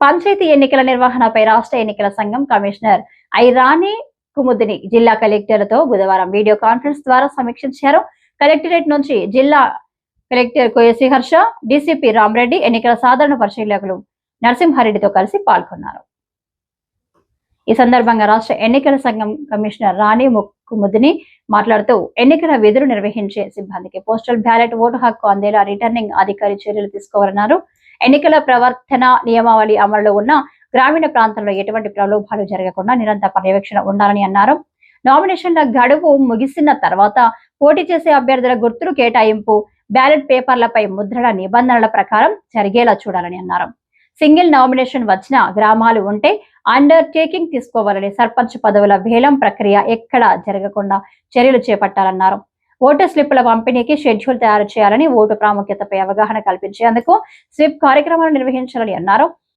పంచాయతీ ఎన్నికల నిర్వహణపై రాష్ట్ర ఎన్నికల సంఘం కమిషనర్ ఐ రాణి కుముదిని జిల్లా కలెక్టర్లతో బుధవారం వీడియో కాన్ఫరెన్స్ ద్వారా సమీక్షించారు. కలెక్టరేట్ నుంచి జిల్లా కలెక్టర్ కోయసి హర్ష డీసీపీ రామరెడ్డి ఎన్నికల సాధారణ పరిశీలకులు నరసింహారెడ్డితో కలిసి పాల్గొన్నారు. ఈ సందర్భంగా రాష్ట్ర ఎన్నికల సంఘం కమిషనర్ రాణి ముక్కుముదిని మాట్లాడుతూ ఎన్నికల విధులు నిర్వహించే సిబ్బందికి పోస్టల్ బ్యాలెట్ ఓటు హక్కు అందేలా రిటర్నింగ్ అధికారి చర్యలు తీసుకోవాలన్నారు. ఎన్నికల ప్రవర్తన నియమావళి అమలులో ఉన్న గ్రామీణ ప్రాంతంలో ఎటువంటి ప్రలోభాలు జరగకుండా నిరంతర పర్యవేక్షణ ఉండాలని అన్నారు. నామినేషన్ల గడువు ముగిసిన తర్వాత పోటీ చేసే అభ్యర్థుల గుర్తులు కేటాయింపు బ్యాలెట్ పేపర్లపై ముద్రణ నిబంధనల ప్రకారం జరిగేలా చూడాలని అన్నారు. సింగిల్ నామినేషన్ వచ్చిన గ్రామాలు ఉంటే అండర్ టేకింగ్ తీసుకోవాలని సర్పంచ్ పదవుల వేలం ప్రక్రియ ఎక్కడా జరగకుండా చర్యలు చేపట్టాలన్నారు. ఓటు స్లిప్ల పంపిణీకి షెడ్యూల్ తయారు చేయాలని ఓటు ప్రాముఖ్యతపై అవగాహన కల్పించేందుకు స్లిప్ కార్యక్రమాలు నిర్వహించాలని అన్నారు.